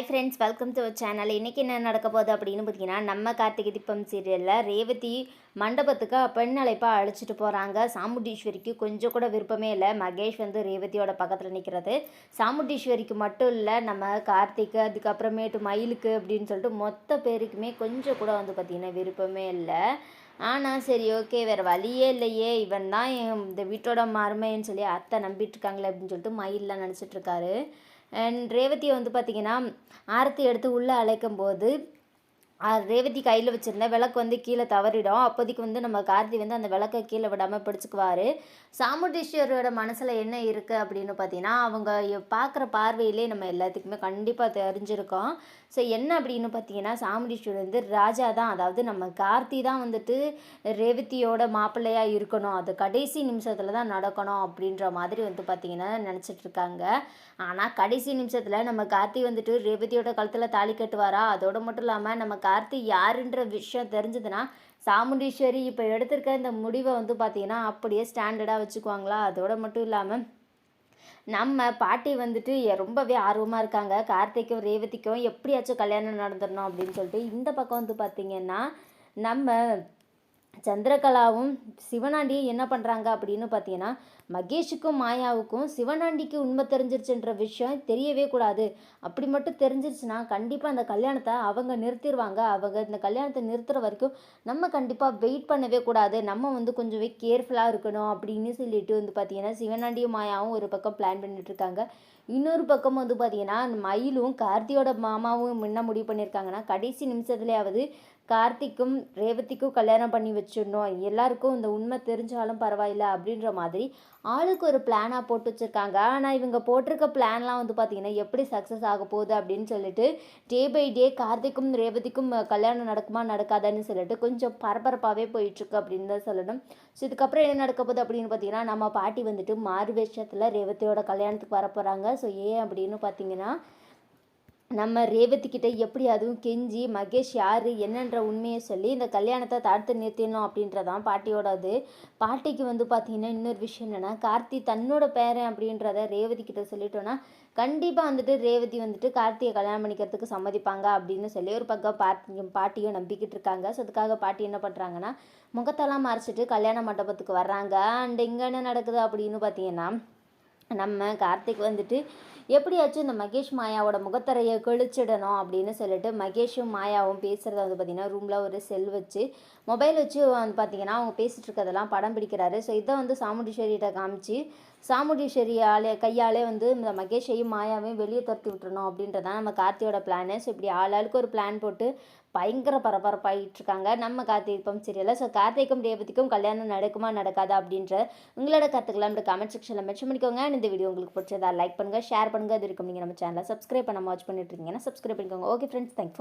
Hi friends welcome to channel இன்றைக்கி என்ன நடக்க போகுது அப்படின்னு பார்த்தீங்கன்னா நம்ம கார்த்திகை தீபம் சீரியலில் ரேவதி மண்டபத்துக்கு பெண் அழைப்பாக அழைச்சிட்டு போகிறாங்க சாமுண்டீஸ்வரிக்கு கொஞ்சம் கூட விருப்பமே இல்லை. மகேஷ் வந்து ரேவதியோட பக்கத்தில் நிற்கிறது சாமுண்டீஸ்வரிக்கு மட்டும் இல்லை நம்ம கார்த்திக்கு அதுக்கப்புறமேட்டு மயிலுக்கு அப்படின்னு சொல்லிட்டு மொத்த பேருக்குமே கொஞ்சம் கூட வந்து பார்த்திங்கன்னா விருப்பமே இல்லை. ஆனால் சரி ஓகே வேறு வழியே இல்லையே. இவன் தான் என் இந்த வீட்டோட மருமைன்னு சொல்லி அத்தை நம்பிட்டு இருக்காங்களே அப்படின்னு சொல்லிட்டு மயிலெலாம் நினச்சிட்ருக்காரு ரேவதியை வந்து பார்த்திங்கன்னா ஆரத்தி எடுத்து உள்ளே அழைக்கும் போது ரேவதி கையில் வச்சுருந்த விளக்கு வந்து கீழே தவறிடும். அப்போதைக்கு வந்து நம்ம கார்த்தி வந்து அந்த விளக்கை கீழே விடாமல் பிடிச்சிக்குவார். சாமுண்டீஸ்வரோட மனசில் என்ன இருக்குது அப்படின்னு பார்த்தீங்கன்னா அவங்க பார்க்குற பார்வையிலே நம்ம எல்லாத்துக்குமே கண்டிப்பாக தெரிஞ்சிருக்கோம். ஸோ என்ன அப்படின்னு பார்த்தீங்கன்னா சாமுண்டீஸ்வரர் வந்து ராஜா தான். அதாவது நம்ம கார்த்தி தான் வந்துட்டு ரேவதியோட மாப்பிள்ளையாக இருக்கணும். அது கடைசி நிமிஷத்தில் தான் நடக்கணும் அப்படின்ற மாதிரி வந்து பார்த்திங்கன்னா நினச்சிட்ருக்காங்க ஆனால் கடைசி நிமிஷத்தில் நம்ம கார்த்தி வந்துட்டு ரேவதியோட கழுத்தில் தாலி கட்டுவாரா? அதோடு மட்டும் இல்லாமல் நம்ம கார்த்தி யாருன்ற விஷயம் தெரிஞ்சதுன்னா சாமுண்டீஸ்வரி இப்போ எடுத்திருக்க இந்த முடிவை வந்து பார்த்திங்கன்னா அப்படியே ஸ்டாண்டர்டாக வச்சுக்குவாங்களா? அதோட மட்டும் இல்லாமல் நம்ம பாட்டி வந்துட்டு ரொம்பவே ஆர்வமாக இருக்காங்க. கார்த்திக்கும் ரேவதிக்கும் எப்படியாச்சும் கல்யாணம் நடந்துடணும் அப்படின்னு சொல்லிட்டு இந்த பக்கம் வந்து பார்த்திங்கன்னா நம்ம சந்திரகலாவும் சிவனாண்டியும் என்ன பண்ணுறாங்க அப்படின்னு பார்த்தீங்கன்னா மகேஷுக்கும் மாயாவுக்கும் சிவனாண்டிக்கு உண்மை தெரிஞ்சிருச்சுன்ற விஷயம் தெரியவே கூடாது. அப்படி மட்டும் தெரிஞ்சிருச்சுன்னா கண்டிப்பாக அந்த கல்யாணத்தை அவங்க நிறுத்திடுவாங்க அவங்க இந்த கல்யாணத்தை நிறுத்துகிற வரைக்கும் நம்ம கண்டிப்பாக வெயிட் பண்ணவே கூடாது. நம்ம வந்து கொஞ்சம் கேர்ஃபுல்லாக இருக்கணும் அப்படின்னு சொல்லிட்டு வந்து பார்த்தீங்கன்னா சிவனாண்டியும் மாயாவும் ஒரு பக்கம் பிளான் பண்ணிட்டு இருக்காங்க. இன்னொரு பக்கம் வந்து பார்த்தீங்கன்னா மயிலும் கார்த்தியோட மாமாவும் என்ன முடிவு பண்ணியிருக்காங்கன்னா கடைசி நிமிஷத்துலேயாவது கார்த்திக்கும் ரேவதிக்கும் கல்யாணம் பண்ணி வச்சிடணும். எல்லாருக்கும் இந்த உண்மை தெரிஞ்சாலும் பரவாயில்ல அப்படின்ற மாதிரி ஆளுக்கு ஒரு பிளானாக போட்டு வச்சுருக்காங்க. ஆனால் இவங்க போட்டிருக்க பிளான்லாம் வந்து பார்த்திங்கன்னா எப்படி சக்ஸஸ் ஆக போகுது அப்படின்னு சொல்லிட்டு டே பை டே கார்த்திக்கும் ரேவதிக்கும் கல்யாணம் நடக்குமா நடக்காதான்னு சொல்லிட்டு கொஞ்சம் பரபரப்பாகவே போயிட்டுருக்கு அப்படின்னு தான் சொல்லணும். ஸோ இதுக்கப்புறம் என்ன நடக்க போகுது அப்படின்னு பார்த்தீங்கன்னா நம்ம பாட்டி வந்துட்டு மாறு வேஷத்தில் ரேவதியோட கல்யாணத்துக்கு வர போகிறாங்க ஸோ ஏன் அப்படின்னு பார்த்தீங்கன்னா நம்ம ரேவதி கிட்ட எப்படி அதுவும் கெஞ்சி மகேஷ் யார் என்னன்ற உண்மையை சொல்லி இந்த கல்யாணத்தை தடுத்து நிறுத்திடணும் அப்படின்றதான் பாட்டியோட அது பாட்டிக்கு வந்து பார்த்தீங்கன்னா இன்னொரு விஷயம் என்னென்னா கார்த்தி தன்னோட பேரன் அப்படின்றத ரேவதி கிட்ட சொல்லிட்டோன்னா கண்டிப்பாக வந்துட்டு ரேவதி வந்துட்டு கார்த்தியை கல்யாணம் பண்ணிக்கிறதுக்கு சம்மதிப்பாங்க அப்படின்னு சொல்லி ஒரு பக்கம் பாட்டி பாட்டியும் நம்பிக்கிட்டு இருக்காங்க. ஸோ அதுக்காக பாட்டி என்ன பண்ணுறாங்கன்னா முகத்தெல்லாம் மறைச்சிட்டு கல்யாண மண்டபத்துக்கு வர்றாங்க. அண்ட் இங்கே என்ன நடக்குது அப்படின்னு பார்த்தீங்கன்னா நம்ம கார்த்திக் வந்துட்டு எப்படியாச்சும் இந்த மகேஷ் மாயாவோட முகத்தரையை கிழிச்சிடணும் அப்படின்னு சொல்லிட்டு மகேஷும் மாயாவும் பேசுகிறத வந்து பார்த்திங்கன்னா ரூமில் ஒரு செல் வச்சு மொபைல் வச்சு வந்து பார்த்திங்கன்னா அவங்க பேசிகிட்டு இருக்கிறதெல்லாம் படம் பிடிக்கிறாரு. ஸோ இதை வந்து சாமுண்டீஸ்வரிகிட்ட காமிச்சு சாமுண்டீஸ்வரியாலே கையாலே வந்து இந்த மகேஷையும் மாயாவையும் வெளியே துரத்தி விட்டுறணும் அப்படின்றதான் நம்ம கார்த்தியோட பிளானு ஸோ இப்படி ஆளாளுக்கு ஒரு பிளான் போட்டு பயங்கர பரபரப்பாகிட்டு இருக்காங்க நம்ம கார்த்திகம் சீரியலில் ஸோ கார்த்திகம் தேவதிக்கும் கல்யாணம் நடக்குமா நடக்காதா அப்படின்ற உங்களோட கற்றுக்கலாம் கமெண்ட் செக்ஷனில் மென்ஷன் பண்ணிக்கோங்க. இந்த வீடியோ உங்களுக்கு பிடிச்சதா லைக் பண்ணுங்கள் ஷேர் பண்ணுங்கள் அது இருக்கும் நீங்கள் நம்ம சேனலை சப்ஸ்கிரைப் பண்ணாமல் வாட்ச் பண்ணிட்டு இருக்கீங்கன்னா சப்ஸ்கிரைப் பண்ணிக்கோங்க. Okay friends thanks